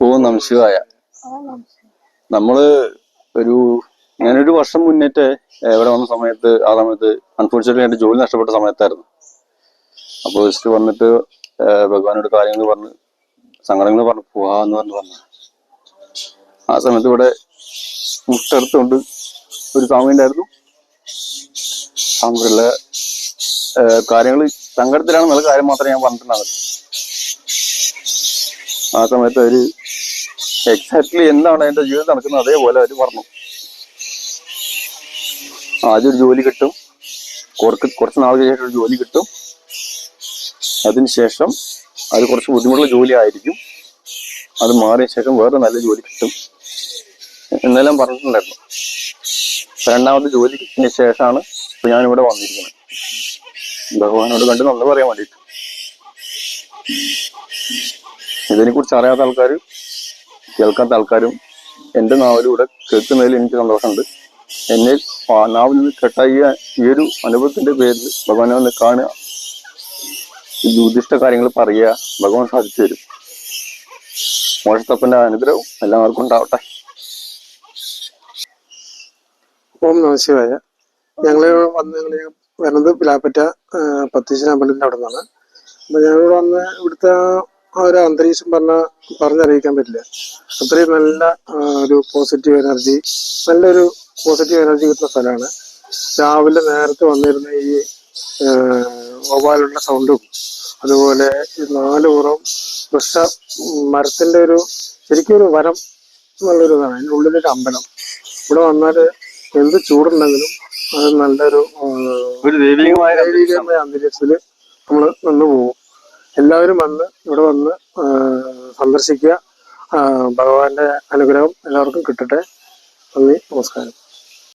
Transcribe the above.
ഓ നമശിവായ നമ്മൾ ഒരു ഞാനൊരു വർഷം മുന്നേറ്റ് എവിടെ വന്ന സമയത്ത് ആ സമയത്ത് അൺഫോർച്ചുനേറ്റ്ലി എന്റെ ജോലി നഷ്ടപ്പെട്ട സമയത്തായിരുന്നു. അപ്പോൾ ജസ്റ്റ് വന്നിട്ട് ഭഗവാനോട് കാര്യങ്ങൾ പറഞ്ഞ് സങ്കടങ്ങൾ പോവാ പോവാന്ന് പറഞ്ഞു പറഞ്ഞു ആ സമയത്ത് ഇവിടെ മുട്ടെടുത്തുകൊണ്ട് ഒരു സ്വാമി ഉണ്ടായിരുന്നു. സ്വാമിയുള്ള കാര്യങ്ങൾ സങ്കടത്തിലാണ് നല്ല കാര്യം മാത്രമേ ഞാൻ പറഞ്ഞിട്ടുണ്ടാകും ആ സമയത്ത് അവർ എക്സാക്ട്ലി എന്താണ് എന്റെ ജീവിതം നടക്കുന്നത് അതേപോലെ അവർ പറഞ്ഞു. ആദ്യം ഒരു ജോലി കിട്ടും. കുറച്ച് കുറച്ച് നാൾ കഴിഞ്ഞിട്ട് ഒരു ജോലി കിട്ടും. അതിനുശേഷം അത് കുറച്ച് ബുദ്ധിമുട്ടുള്ള ജോലി ആയിരിക്കും. അത് മാറിയ ശേഷം വേറെ നല്ല ജോലി കിട്ടും. എന്നെല്ലാം പറഞ്ഞിട്ടുണ്ടായിരുന്നു. രണ്ടാമത് ജോലി കിട്ടിയ ശേഷമാണ് ഞാനിവിടെ വന്നിരിക്കുന്നത്. ഭഗവാനോട് കണ്ട് നന്ദി പറയാൻ വേണ്ടിയിട്ട്. ഇതിനെ കുറിച്ച് അറിയാത്ത ആൾക്കാർ കേൾക്കാത്ത ആൾക്കാരും എന്റെ നാവിലൂടെ കേൾക്കുന്നതിൽ എനിക്ക് സന്തോഷമുണ്ട്. എന്നെ നാവിൽ നിന്ന് കെട്ടായ ഈ ഒരു അനുഭവത്തിന്റെ പേരിൽ ഭഗവാനെ ഒന്ന് കാണുക. ജ്യോതിഷ്ട കാര്യങ്ങൾ പറയുക ഭഗവാൻ സാധിച്ചു തരും. മോശത്തപ്പന്റെ അനുഗ്രഹവും എല്ലാവർക്കും ഉണ്ടാവട്ടെ. ഓം നമശിവായ ഞങ്ങൾ വന്ന് ഞങ്ങൾ വരുന്നത് പിലാപ്പറ്റ പത്തീശ്വര അമ്പലത്തിന്റെ അവിടെ നിന്നാണ് അപ്പൊ ഞങ്ങൾ വന്ന് ഇവിടുത്തെ ആ ഒരു അന്തരീക്ഷം പറഞ്ഞ പറഞ്ഞറിയിക്കാൻ പറ്റില്ല. അത്രയും നല്ല ഒരു പോസിറ്റീവ് എനർജി നല്ലൊരു പോസിറ്റീവ് എനർജി കിട്ടുന്ന സ്ഥലമാണ്. രാവിലെ നേരത്തെ വന്നിരുന്ന ഈ ഓവാലുള്ള സൗണ്ടും അതുപോലെ ഈ നാല് പുറം വൃക്ഷ മരത്തിന്റെ ഒരു ശരിക്കും ഒരു വനം എന്നുള്ളൊരു ഇതാണ്. അതിന്റെ ഉള്ളിലൊരു അമ്പലം. ഇവിടെ വന്നാൽ എന്ത് ചൂടുണ്ടെങ്കിലും അത് നല്ലൊരു ദൈവികമായ അന്തരീക്ഷത്തിൽ നമ്മൾ നിന്ന് പോകും. എല്ലാവരും വന്ന് ഇവിടെ വന്ന് സന്ദർശിക്കുക. ഭഗവാന്റെ അനുഗ്രഹം എല്ലാവർക്കും കിട്ടട്ടെ. നന്ദി നമസ്കാരം.